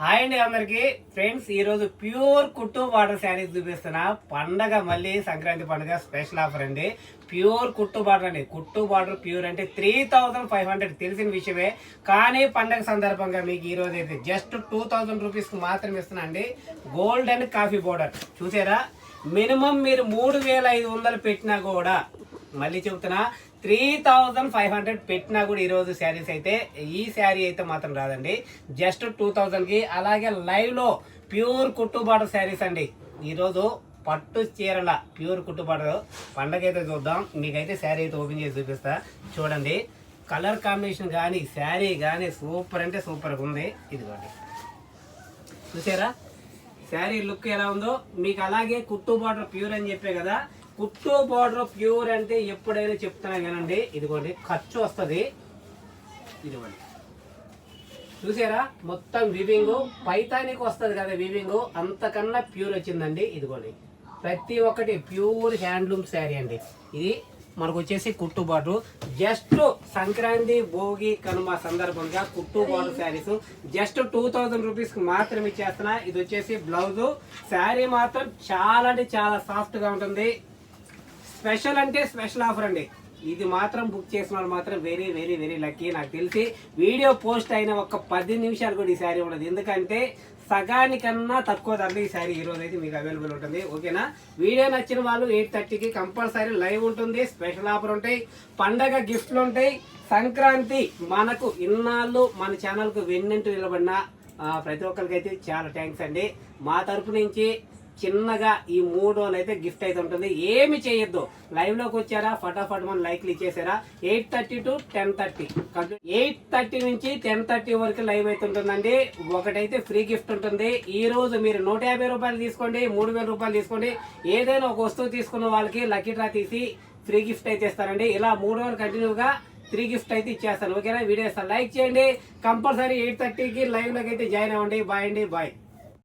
Hi అండి అందరికి. Friends ఈరోజు ప్యూర్ కుట్టు బార్డర్ శారీస్ చూపిస్తున్నా. పండగ మళ్ళీ సంక్రాంతి పండుగ స్పెషల్ ఆఫర్ అండి. ప్యూర్ కుట్టు బార్డర్ అండి. కుట్టు బార్డర్ ప్యూర్ అంటే త్రీ థౌసండ్ ఫైవ్ హండ్రెడ్ తెలిసిన విషయమే. కానీ పండగ సందర్భంగా మీకు ఈరోజు అయితే జస్ట్ టూ థౌజండ్ రూపీస్కి మాత్రమే ఇస్తున్నా అండి. Gold and coffee border. చూసారా? మినిమం మీరు మూడు వేల ఐదు వందలు పెట్టినా కూడా మళ్ళీ చెబుతున్నా త్రీ థౌజండ్ ఫైవ్ హండ్రెడ్ పెట్టినా కూడా ఈరోజు శారీస్ అయితే ఈ శారీ అయితే మాత్రం రాదండి. జస్ట్ టూ థౌజండ్కి అలాగే లైవ్లో ప్యూర్ కుట్టుబాటు శారీస్ అండి. ఈరోజు పట్టు చీరల ప్యూర్ కుట్టుబాటు. పండగ అయితే చూద్దాం. మీకైతే శారీ అయితే ఓపెన్ చేసి చూపిస్తా. చూడండి. కలర్ కాంబినేషన్ కానీ శారీ కానీ సూపర్ అంటే సూపర్గా ఉంది. ఇదిగోండి. చూసారా? శారీ లుక్ ఎలా ఉందో? మీకు అలాగే కుట్టు బార్డర్ ప్యూర్ అని చెప్పే కదా కుట్టు బార్డర్ ప్యూర్ అంటే ఎప్పుడైనా చెప్తున్నా వినండి ఇదిగోండి ఖర్చు వస్తుంది. ఇదిగోండి. చూసారా? మొత్తం వివింగ్ పైతానికి వస్తుంది కదా వివింగ్ అంతకన్నా ప్యూర్ వచ్చిందండి. ఇదిగోండి. ప్రతి ఒక్కటి ప్యూర్ హ్యాండ్లూమ్ శారీ అండి. ఇది మనకు వచ్చేసి కుట్టు జస్ట్ సంక్రాంతి భోగి కనుమ సందర్భంగా కుట్టు శారీస్ జస్ట్ టూ థౌజండ్ రూపీస్కి మాత్రం ఇచ్చేస్తున్నా ఇది వచ్చేసి బ్లౌజు శారీ మాత్రం చాలా అంటే చాలా సాఫ్ట్గా ఉంటుంది. స్పెషల్ అంటే స్పెషల్ ఆఫర్ అండి. ఇది మాత్రం బుక్ చేసిన వాళ్ళు మాత్రం వెరీ వెరీ వెరీ లక్కీ. నాకు తెలిసి వీడియో పోస్ట్ అయిన ఒక పది నిమిషాలు కూడా ఈ శారీ ఉండదు. ఎందుకంటే సగానికన్నా తక్కువ ధరలో ఈ శారీ ఈరోజు అయితే మీకు అవైలబుల్ ఉంటుంది. ఓకేనా? వీడియో నచ్చిన వాళ్ళు ఎయిట్ థర్టీకి కంపల్సరీ లైవ్ ఉంటుంది. స్పెషల్ ఆఫర్ ఉంటాయి. పండగ గిఫ్ట్లు ఉంటాయి. సంక్రాంతి మనకు ఇన్నాళ్ళు మన ఛానల్కు వెన్నంటూ నిలబడిన ప్రతి ఒక్కరికి అయితే చాలా థ్యాంక్స్ అండి. మా తరపు నుంచి చిన్నగా ఈ మూడు రోజులు అయితే గిఫ్ట్ అయితే ఉంటుంది. ఏమి చేయొద్దు. లైవ్లోకి వచ్చారా? ఫటాఫట్ మన లైక్లు ఇచ్చేసారా? Eight thirty to ten thirty eight thirty నుంచి టెన్ థర్టీ వరకు లైవ్ అయితే ఉంటుందండి. ఒకటైతే ఫ్రీ గిఫ్ట్ ఉంటుంది. ఈ రోజు మీరు నూట యాభై రూపాయలు తీసుకోండి మూడు వేల రూపాయలు తీసుకోండి. ఏదైనా ఒక వస్తువు తీసుకున్న వాళ్ళకి లక్కీ డ్రా తీసి ఫ్రీ గిఫ్ట్ అయితే ఇస్తారండి. ఇలా మూడు రోజులు కంటిన్యూగా త్రీ గిఫ్ట్ అయితే ఇచ్చేస్తాను. ఓకేనా? వీడియో ఇస్తాను లైక్ చేయండి. కంపల్సరీ ఎయిట్ థర్టీకి లైవ్లోకి అయితే జాయిన్ అవ్వండి. బాయ్ అండి. బాయ్